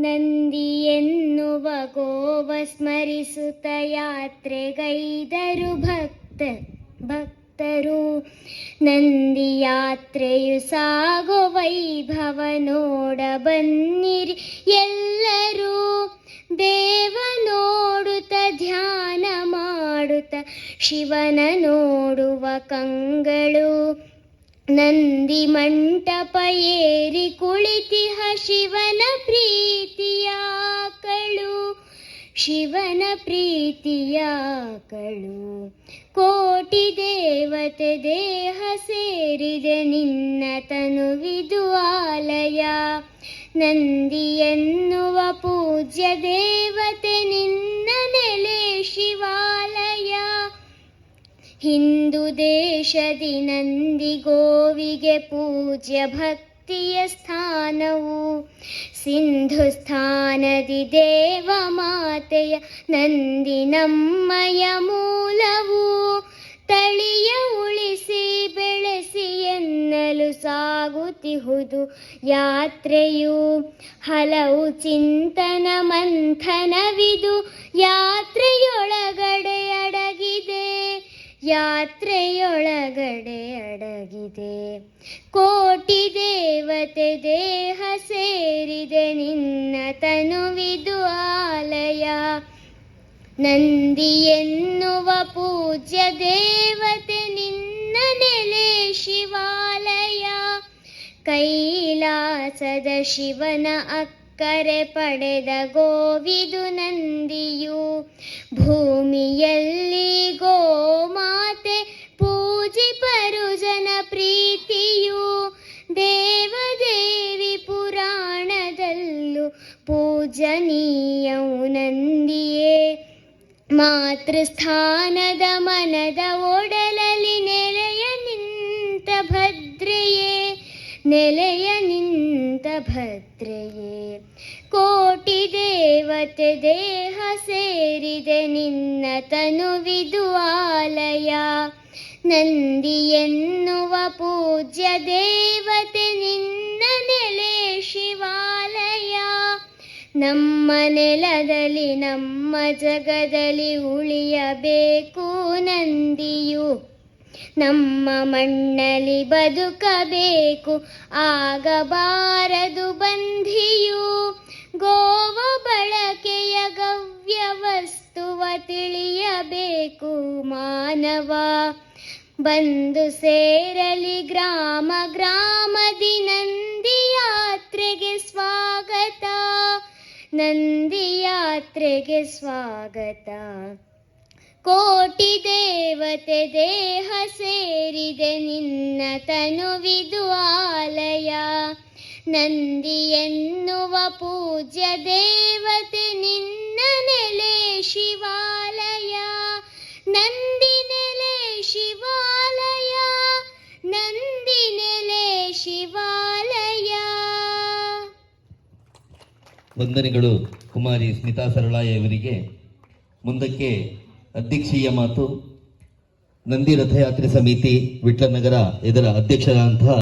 ನಂದಿ ಎನ್ನುವ ಗೋವ ಸ್ಮರಿಸುತ್ತ ಯಾತ್ರೆಗೈದರು ಭಕ್ತ, ಭಕ್ತರು. ನಂದಿ ಯಾತ್ರೆಯು ಸಾಗೋ ವೈಭವ ನೋಡ ಬನ್ನಿರಿ ಎಲ್ಲರೂ. ದೇವ ನೋಡುತ್ತ, ಧ್ಯಾನ ಮಾಡುತ್ತ, ಶಿವನ ನೋಡುವ ಕಂಗಳು. ನಂದಿ ಮಂಟಪ ಏರಿ ಕುಳಿತಿಹ ಶಿವನ ಪ್ರೀತಿಯ ಕಳು ಶಿವನ ಪ್ರೀತಿಯ ಕಳು ಕೋಟಿ ದೇವತೆ ದೇಹ ಸೇರಿದೆ ನಿನ್ನ ತನುವಿದು ಆಲಯ. ನಂದಿ ಎನ್ನುವ ಪೂಜ್ಯ ದೇವತೆ ನಿನ್ನ ಹಿಂದೂ ದೇಶದಿ ನಂದಿ ಗೋವಿಗೆ ಪೂಜ್ಯ ಭಕ್ತಿಯ ಸ್ಥಾನವು. ಸಿಂಧು ಸ್ಥಾನದಿ ದೇವ ಮಾತೆಯ ನಂದಿ ನಮ್ಮಯ ಮೂಲವು. ತಳಿಯ ಉಳಿಸಿ ಬೆಳೆಸಿ ಎನ್ನಲು ಸಾಗುತ್ತಿಹುದು ಯಾತ್ರೆಯು. ಹಲವು ಚಿಂತನ ಮಂಥನವಿದು, ಯಾತ್ರೆಯೊಳಗಡೆ ಯಾತ್ರೆಯೊಳಗಡೆ ಅಡಗಿದೆ. ಕೋಟಿ ದೇವತೆ ದೇಹ ಸೇರಿದೆ ನಿನ್ನ ತನುವಿದು ಆಲಯ. ನಂದಿ ಎನ್ನುವ ಪೂಜ್ಯ ದೇವತೆ ನಿನ್ನ ನೆಲೆ ಶಿವಾಲಯ. ಕೈಲಾಸದ ಶಿವನ ಅಕ್ಕರೆ ಪಡೆದ ಗೋವಿದು ನಂದಿಯು. ಭೂಮಿಯಲ್ಲಿ ಗೋಮಾತೆ ನಂದಿಯೇ. ಮಾತೃಸ್ಥಾನದ ಮನದ ಒಡಲಲ್ಲಿ ನೆಲೆಯ ನಿಂತ ಭದ್ರೆಯೇ, ನೆಲೆಯ ನಿಂತ ಭದ್ರೆಯೇ. ಕೋಟಿ ದೇವತೆ ದೇಹ ಸೇರಿದೆ ನಿನ್ನ ತನುವಿದು ಆಲಯ. ನಂದಿ ಎನ್ನುವ ಪೂಜ್ಯ ದೇವತೆ ನಿನ್ನ ನೆಲೆ ಶಿವಾಲಯ. ನಮ್ಮ ನೆಲದಲ್ಲಿ, ನಮ್ಮ ಜಗದಲ್ಲಿ ಉಳಿಯಬೇಕು ನಂದಿಯು. ನಮ್ಮ ಮಣ್ಣಲ್ಲಿ ಬದುಕಬೇಕು, ಆಗಬಾರದು ಬಂಧಿಯು. ಗೋವ ಬಳಕೆಯ ಗವ್ಯ ವಸ್ತುವ ತಿಳಿಯಬೇಕು ಮಾನವ. ಬಂದು ಸೇರಲಿ ಗ್ರಾಮ, ಗ್ರಾಮದಿ ನಂದಿ ಯಾತ್ರೆಗೆ ಸ್ವಾಗತ. ನಂದಿ ಯಾತ್ರೆಗೆ ಸ್ವಾಗತ. ಕೋಟಿ ದೇವತೆ, ದೇಹ ಸೇರಿದೆ ನಿನ್ನ ತನುವಿದು ಆಲಯ. ನಂದಿ ಎನ್ನುವ ಪೂಜ್ಯ ದೇವತೆ ನಿನ್ನ ನೆಲೆ ಶಿವಾಲಯ. ನಂದಿ ನೆಲೆ ಶಿವಾಲಯ, ನಂದಿ ನೆಲೆ ಶಿವಾಲಯ ವಂದನೆಗಳು ಕುಮಾರಿ ಸ್ಮಿತಾ ಸರಳಾಯ ಇವರಿಗೆ ಮುಂದಕ್ಕೆ ಅಧ್ಯಕ್ಷೀಯ ಮಾತು. ನಂದಿ ರಥಯಾತ್ರೆ ಸಮಿತಿ ವಿಟ್ಲನಗರ ಇದರ ಅಧ್ಯಕ್ಷರಾದಂತಹ